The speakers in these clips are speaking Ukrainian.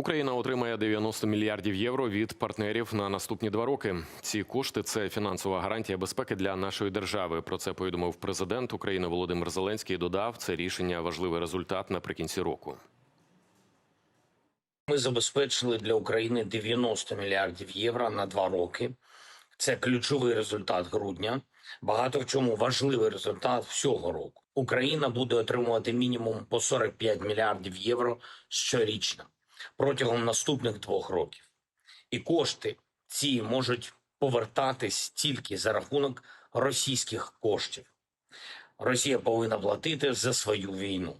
Україна отримає 90 мільярдів євро від партнерів на наступні два роки. Ці кошти це фінансова гарантія безпеки для нашої держави. Про це повідомив президент України Володимир Зеленський. Додав це рішення важливий результат наприкінці року. Ми забезпечили для України 90 мільярдів євро на два роки. Це ключовий результат грудня. Багато в чому важливий результат всього року. Україна буде отримувати мінімум по 45 мільярдів євро щорічно протягом наступних двох років. І кошти ці можуть повертатись тільки за рахунок російських коштів. Росія повинна платити за свою війну.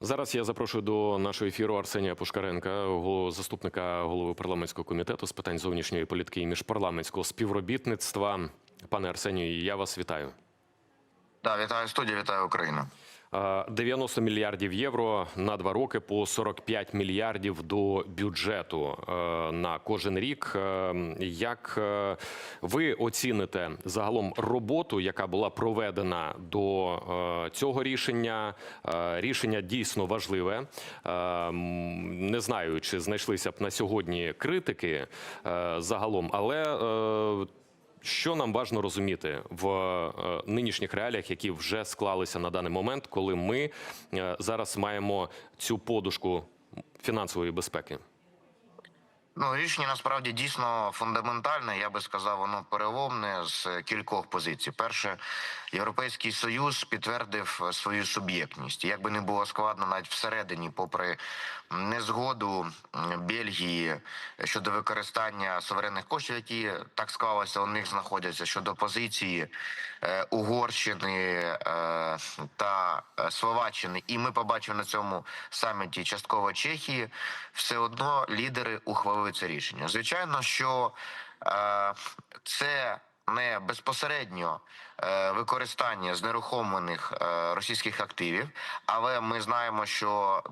Зараз я запрошую до нашого ефіру Арсенія Пушкаренка, заступника голови парламентського комітету з питань зовнішньої політики і міжпарламентського співробітництва. Пане Арсенію, я вас вітаю. Да, вітаю студія, вітаю Україну. Е, 90 мільярдів євро на два роки по 45 мільярдів до бюджету е, на кожен рік. Е, Як е, ви оціните загалом роботу, яка була проведена до е, цього рішення? Е, Рішення дійсно важливе. Е, Не знаю, чи знайшлися б на сьогодні критики е, загалом, але е, що нам важно розуміти в е, нинішніх реаліях, які вже склалися на даний момент, коли ми е, зараз маємо цю подушку фінансової безпеки? Ну, рішення насправді дійсно фундаментальне. Я би сказав, воно переломне з кількох позицій. Перше, Європейський Союз підтвердив свою суб'єктність. Як би не було складно, навіть всередині, попри незгоду Бельгії щодо використання суверенних коштів, які так склалося, у них знаходяться щодо позиції е, Угорщини е, та е, Словаччини, і ми побачимо на цьому саміті частково Чехії. Все одно лідери ухвалили це рішення. Звичайно, що е, це не безпосередньо е, використання знерухомлених е, російських активів, але ми знаємо, що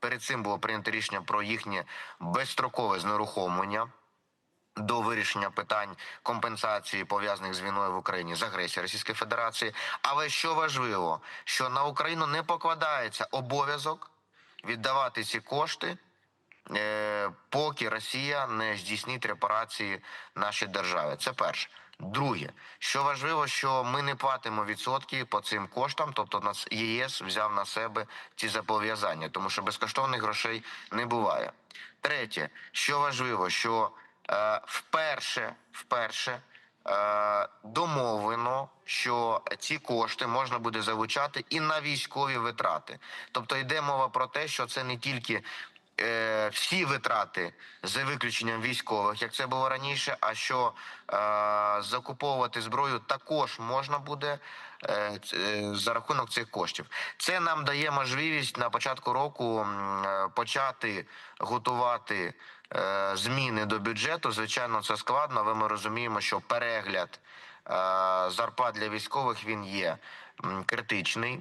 перед цим було прийнято рішення про їхнє безстрокове знерухомлення. До вирішення питань компенсації пов'язаних з війною в Україні з агресією Російської Федерації. Але що важливо, що на Україну не покладається обов'язок віддавати ці кошти, поки Росія не здійснить репарації нашій державі. Це перше. Друге, що важливо, що ми не платимо відсотки по цим коштам, тобто нас ЄС взяв на себе ці зобов'язання, тому що безкоштовних грошей не буває. Третє, що важливо, що е, вперше, вперше е, домовлено, що ці кошти можна буде залучати і на військові витрати. Тобто йде мова про те, що це не тільки е, всі витрати за виключенням військових, як це було раніше, а що е, закуповувати зброю також можна буде е, е, за рахунок цих коштів. Це нам дає можливість на початку року е, почати готувати е, зміни до бюджету. Звичайно, це складно, але ми розуміємо, що перегляд е, зарплат для військових він є критичний.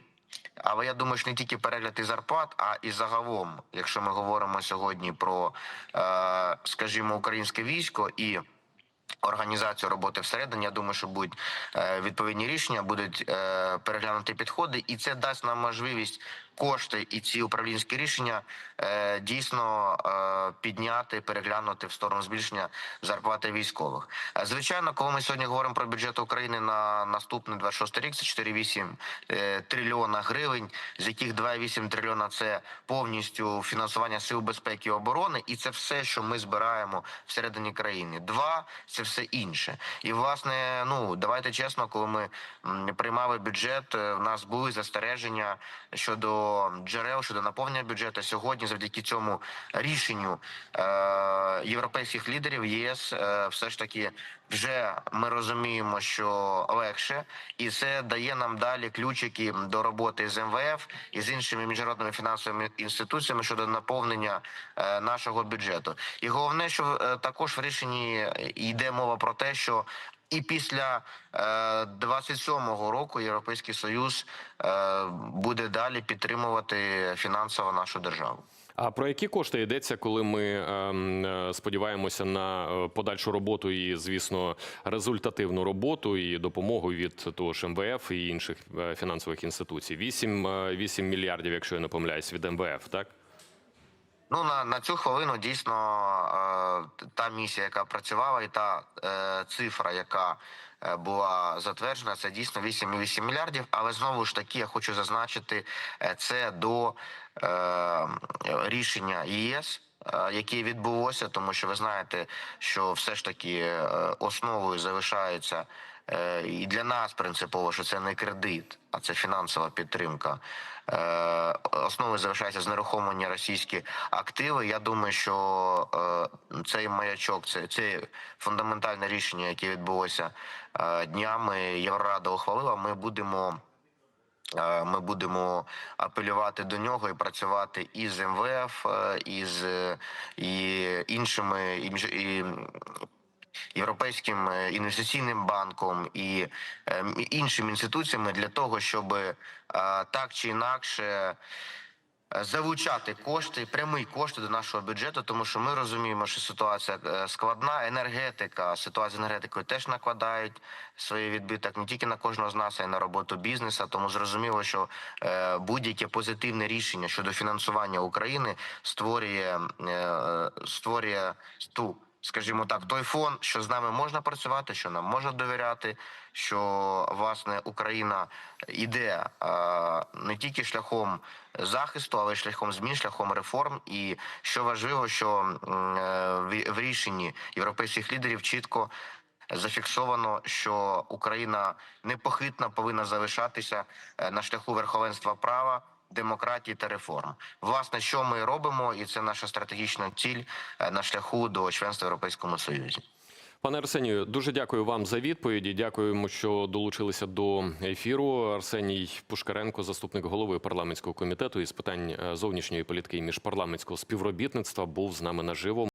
Але я думаю, що не тільки перегляд і зарплат, а і загалом, якщо ми говоримо сьогодні про, е, скажімо, українське військо і організацію роботи всередині, я думаю, що будуть е, відповідні рішення, будуть е, переглянути підходи, і це дасть нам можливість кошти і ці управлінські рішення е, дійсно е, підняти, переглянути в сторону збільшення зарплати військових. Е, Звичайно, коли ми сьогодні говоримо про бюджет України на наступний 26 рік, це 4,8 е, трильйона гривень, з яких 2,8 трильйона це повністю фінансування сил безпеки і оборони, і це все, що ми збираємо всередині країни. Два це все інше. І власне, ну давайте чесно, коли ми приймали бюджет, е, в нас були застереження щодо джерел, щодо наповнення бюджету. Сьогодні, завдяки цьому рішенню е, європейських лідерів ЄС, е, все ж таки вже ми розуміємо, що легше, і це дає нам далі ключики до роботи з МВФ і з іншими міжнародними фінансовими інституціями щодо наповнення е, нашого бюджету. І головне, що також в рішенні йде мова про те, що і після е, 27-го року Європейський Союз е, буде далі підтримувати фінансово нашу державу. А про які кошти йдеться, коли ми е, сподіваємося на е, подальшу роботу і, звісно, результативну роботу і допомогу від того ж МВФ і інших е, фінансових інституцій? 8, е, 8 мільярдів, якщо я не помиляюсь, від МВФ, так? Ну на, на цю хвилину дійсно е, та місія, яка працювала, і та е, цифра, яка е, була затверджена, це дійсно 8,8 мільярдів. Але знову ж таки я хочу зазначити е, це до е, рішення ЄС. е, Яке відбулося, тому що ви знаєте, що все ж таки основою залишається і для нас принципово, що це не кредит, а це фінансова підтримка. Е, Основою залишається знерухомлені російські активи. Я думаю, що е, цей маячок, це, це фундаментальне рішення, яке відбулося е, днями. Єврорада ухвалила. Ми будемо. Е, Ми будемо апелювати до нього і працювати і з МВФ, е, і з е, і іншими і, і Європейським е, інвестиційним банком і е, іншими інституціями для того, щоб е, так чи інакше залучати кошти, прямі кошти до нашого бюджету, тому що ми розуміємо, що ситуація складна. Енергетика, ситуація з енергетикою теж накладають свій відбиток не тільки на кожного з нас, а й на роботу бізнесу. Тому зрозуміло, що будь-яке позитивне рішення щодо фінансування України створює, створює ту. Скажімо так, той фон, що з нами можна працювати, що нам можна довіряти, що власне Україна іде е, не тільки шляхом захисту, але й шляхом змін, шляхом реформ. І що важливо, що е, в- рішенні європейських лідерів чітко зафіксовано, що Україна непохитно повинна залишатися е, на шляху верховенства права. Демократії та реформ, власне, що ми робимо, і це наша стратегічна ціль е, на шляху до членства в Європейському Союзі. Пане Арсенію, дуже дякую вам за відповіді. Дякуємо, що долучилися до ефіру. Арсеній Пушкаренко, заступник голови парламентського комітету із питань е, зовнішньої політики і міжпарламентського співробітництва, був з нами наживо.